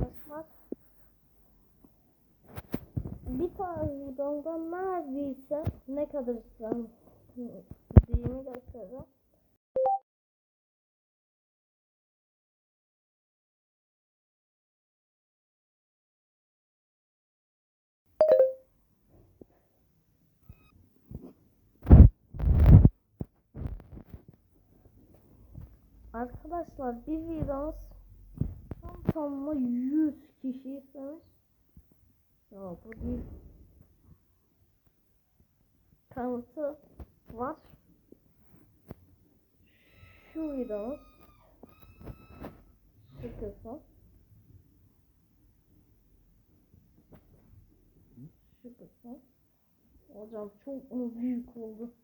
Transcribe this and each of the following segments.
arkadaşlar. Bir tane videomda neredeyse ne kadar istediğimi göstereceğim. Arkadaşlar bir videomuz tam tamına 100 kişi istemiş. Ya bu değil. Kanıtı var. Şu videomuz. Şu kısım. Şu kısım. Hocam çok büyük oldu?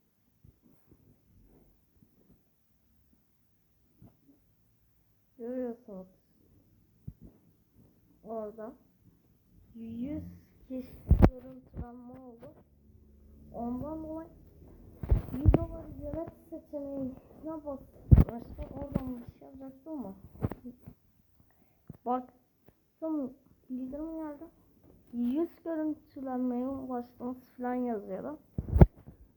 Görüyorsunuz. Orada 100 kişi görüntülenme oldu. Ondan dolayı videoları yönet seçeneğine basmıştım. Oradan bir şey yapacaktım ama baktım bildirim geldi. 100 görüntülenmeye ulaştınız falan yazıyordu.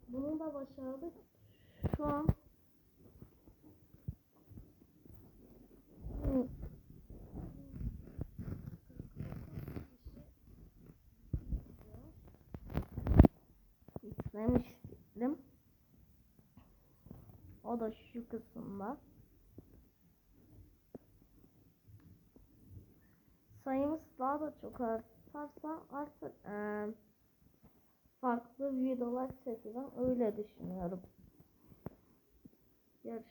Bunu da başardık. Şu an İzlemiştim. O da şu kısımda. Sayımız daha da çok artarsa artık eee, farklı videolar çekeceğim. Öyle düşünüyorum.